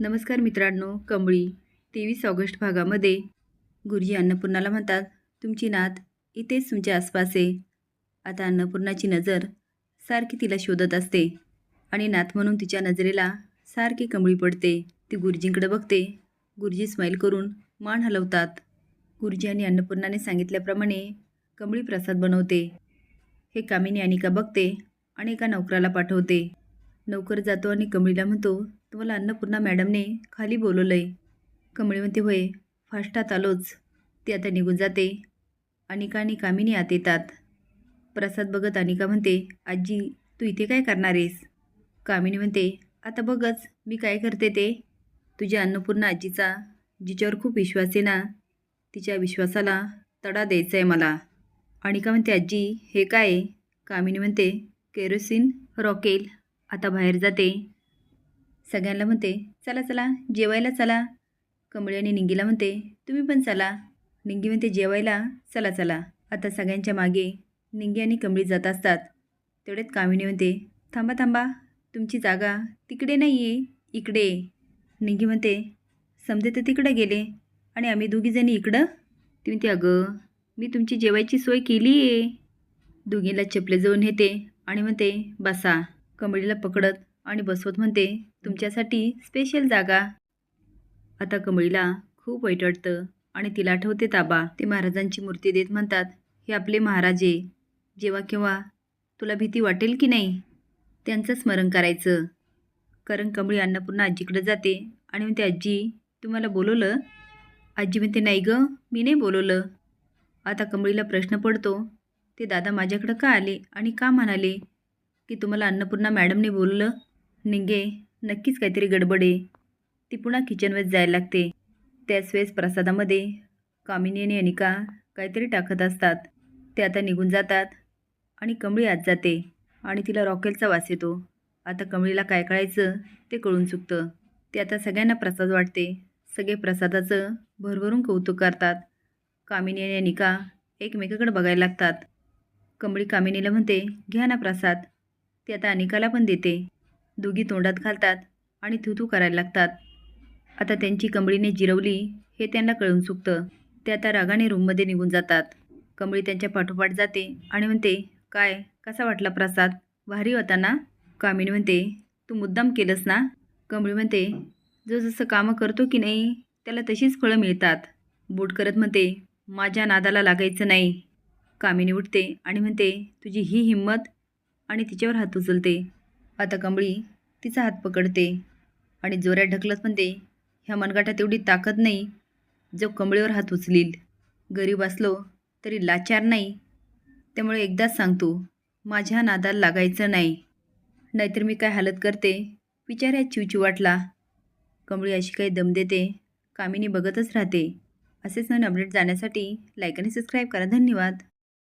नमस्कार मित्रांनो कंबळी तेवीस ऑगस्ट भागामध्ये. गुरुजी अन्नपूर्णाला म्हणतात तुमची नात इथेच तुमच्या आसपास. आहे आता अन्नपूर्णाची नजर सारखी तिला शोधत असते आणि नात म्हणून तिच्या नजरेला सारखी कमळी पडते. ती गुरुजींकडे बघते. गुरुजी स्माईल करून मान हलवतात. गुरुजी आणि अन्नपूर्णाने सांगितल्याप्रमाणे कंबळी प्रसाद बनवते. हे कामिनी अनिका बघते आणि एका नोकराला पाठवते. नोकर जातो आणि कंबळीला म्हणतो तुम्हाला अन्नपूर्णा मॅडमने खाली बोलवलं आहे कमळी म्हणते होय फास्टात आलोच. ती आता निघून जाते. अनिका आणि कामिनी आत येतात. प्रसाद बघत अनिका म्हणते आजी तू इथे काय करणार आहेस? कामिनी म्हणते आता बघच मी काय करते ते? तुझ्या अन्नपूर्णा आजीचा जिच्यावर खूप विश्वास आहे ना तिच्या विश्वासाला तडा द्यायचा आहे मला. अनिका म्हणते आजी हे काय आहे? कामिनी म्हणते केरोसिन रॉकेल आता बाहेर जाते. सगळ्यांना म्हणते चला चला जेवायला चला. कमळी आणि निंगीला म्हणते तुम्ही पण चला. निंगी म्हणते जेवायला चला चला. आता सगळ्यांच्या मागे निंगी आणि कमळी जात असतात. तेवढ्यात कामिनी म्हणते थांबा थांबा तुमची जागा तिकडे नाही आहे इकडे. निंगी म्हणते समजे तर तिकडे गेले. आणि आम्ही दोघीजणी इकडं? ती म्हणते अगं मी तुमची जेवायची सोय केली आहे दोघीला चपले जाऊन येते आणि म्हणते बसा. कमळीला पकडत आणि बसवत म्हणते तुमच्यासाठी स्पेशल जागा. आता कमळीला खूप वाईट वाटतं आणि तिला आठवते ताबा. ते महाराजांची मूर्ती देत म्हणतात हे आपले महाराजे जेव्हा केव्हा तुला भीती वाटेल की नाही त्यांचं स्मरण करायचं. कारण कमळी अन्नपूर्णा आजीकडे जाते आणि म्हणते आजी तुम्हाला बोलवलं? आजी म्हणते नाही गं मी नाही बोलवलं. आता कमळीला प्रश्न पडतो ते दादा माझ्याकडं का आले आणि का म्हणाले की तुम्हाला अन्नपूर्णा मॅडमने बोललं निंगे नक्कीच काहीतरी गडबड आहे. ती पुन्हा किचनवर जायला लागते. त्याच वेळेस प्रसादामध्ये कामिनी आणि अनिका काहीतरी टाकत असतात. ते आता निघून जातात आणि कमळी आत जाते आणि तिला रॉकेलचा वास येतो. आता कमळीला काय कळायचं ते कळून चुकतं. ते आता सगळ्यांना प्रसाद वाटते. सगळे प्रसादाचं भरभरून कौतुक करतात. कामिनी आणि अनिका एकमेकाकडे बघायला लागतात. कमळी कामिनीला म्हणते घ्या ना प्रसाद. ती आता अनिकाला पण देते. दोघी तोंडात घालतात आणि थुथू करायला लागतात. आता त्यांची कमळीने जिरवली हे त्यांना कळून चुकतं. ते आता रागाने रूममध्ये निघून जातात. कमळी त्यांच्या पाठोपाठ जाते आणि म्हणते काय कसा वाटला प्रसाद? भारी होता ना? कामिनी म्हणते तू मुद्दाम केलंस ना? कमळी म्हणते जो जसं कामं करतो की नाही त्याला तशीच फळं मिळतात. बूट करत म्हणते माझ्या नादाला लागायचं नाही. कामिनी उठते आणि म्हणते तुझी ही हिंमत आणि तिच्यावर हात उचलते. आता कंबळी तिचा हात पकडते आणि जोऱ्यात ढकलत म्हणते ह्या मनगाटात एवढी ताकद नाही जो कंबळीवर हात उचलील. गरीब असलो तरी लाचार नाही. त्यामुळे एकदाच सांगतो माझ्या नादाला लागायचं नाही. नाहीतर मी काय हालत करते? विचार चिवचिवाटला. वाटला अशी काही दम देते कामिनी बघतच राहते. असेच नवीन अपडेट जाण्यासाठी लाईक आणि सबस्क्राईब करा. धन्यवाद.